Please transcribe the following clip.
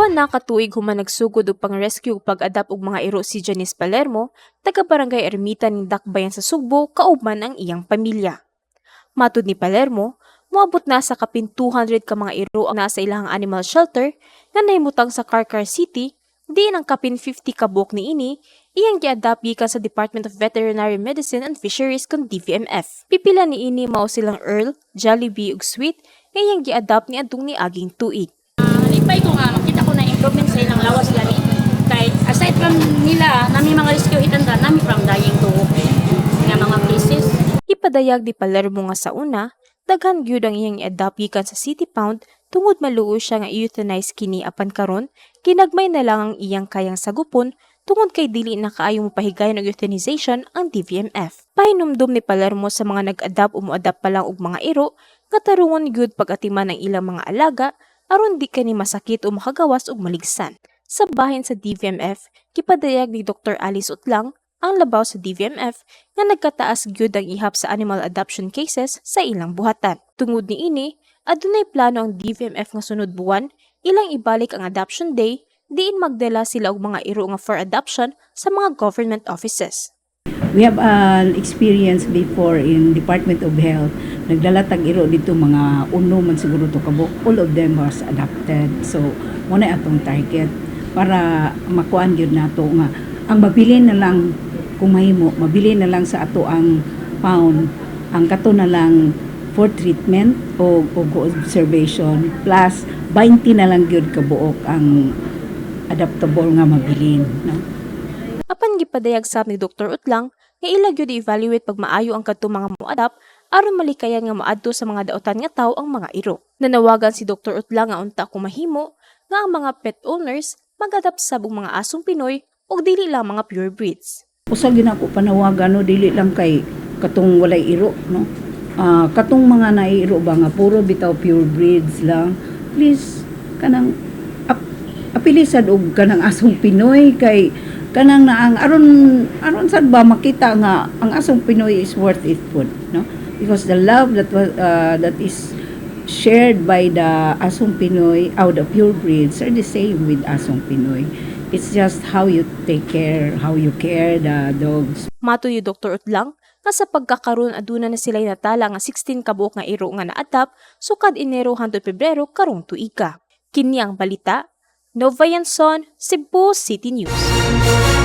Duha na katuig human nagsugod og pang-rescue pag-adapt og mga iro si Janice Palermo, taga barangay Ermita ning Dakbayan sa Sugbo, kauban ang iyang pamilya. Matud ni Palermo, moabot na sa kapin 200 ka mga iro ang nasa ilahang animal shelter nga nahimutang sa Carcar City, diin ang kapin 50 ka buok ni ini, iyang giadapt gikan sa Department of Veterinary Medicine and Fisheries kon DVMF. Pipila ni ini mao silang Earl, Jollibee ug Sweet nga iyang giadapt ni adtong ni aging tuig. Halipay ko nga, na improvement sa ilang lawas gani. Kahit aside from nila, nami mga rescue itanda, nami from dying to nga mga cases. Ipadayag di Palermo nga sa una, daghan gyud ang iyang i-adapt gikan sa City Pound tungod maluo siya nga euthanize kini apan karon ginagmay na lang ang iyang kayang sagupon tungod kay dili na kaayo mapahigayon og euthanization ang DVMF. Pahinumdum ni Palermo sa mga nag-adapt o mo-adapt pa lang og mga iro nga gyud pag-atiman ng ilang mga alaga aron di kani masakit o makagawas og maligsan. Sa bahin sa DVMF, kipadayag ni Dr. Alice Utlang ang labaw sa DVMF nga nagkataas gyud ang ihap sa animal adoption cases sa ilang buhatan. Tungod ni ini, adunay plano ang DVMF nga sunod buwan ilang ibalik ang adoption day diin magdala sila og mga iro nga for adoption sa mga government offices. We have an experience before in Department of Health. Nagdala tag iro dito mga uno man siguro to kabo. All of them was adopted. So, muna atong target para makuan gyud nato nga ang mabili na lang kung mahimo, mabili na lang sa ato ang pound. Ang kato na lang for treatment o, o observation plus 20 na lang gyud kabuok ang adaptable nga mabilin. No? Apan gipadayag sab ni Dr. Utlang nga ila gyud evaluate pag maayo ang kadto mga mo-adapt aron malikayan nga moadto sa mga daotan nga tawo ang mga iro. Nanawagan si Dr. Utlang nga unta kung mahimo nga ang mga pet owners mag-adapt sa mga asong Pinoy ug dili lang mga pure breeds. usa gyud ako panawagan no dili lang kay katong walay iro no Ah, katong mga naiiro ba nga puro bitaw pure breeds lang please kanang ap, apilisan og kanang asong Pinoy kay kanang na ang aron aron sad ba makita nga ang asong Pinoy is worth it food no because the love that was uh, that is shared by the asong Pinoy out the pure breeds are the same with asong Pinoy it's just how you take care how you care the dogs Matuyo Dr. Utlang nga sa pagkakaroon aduna na sila natala nga 16 kabuok nga iro nga naadap sukad Enero hangtod Pebrero karong tuiga. Kini ang balita. Novayanson, Cebu City News.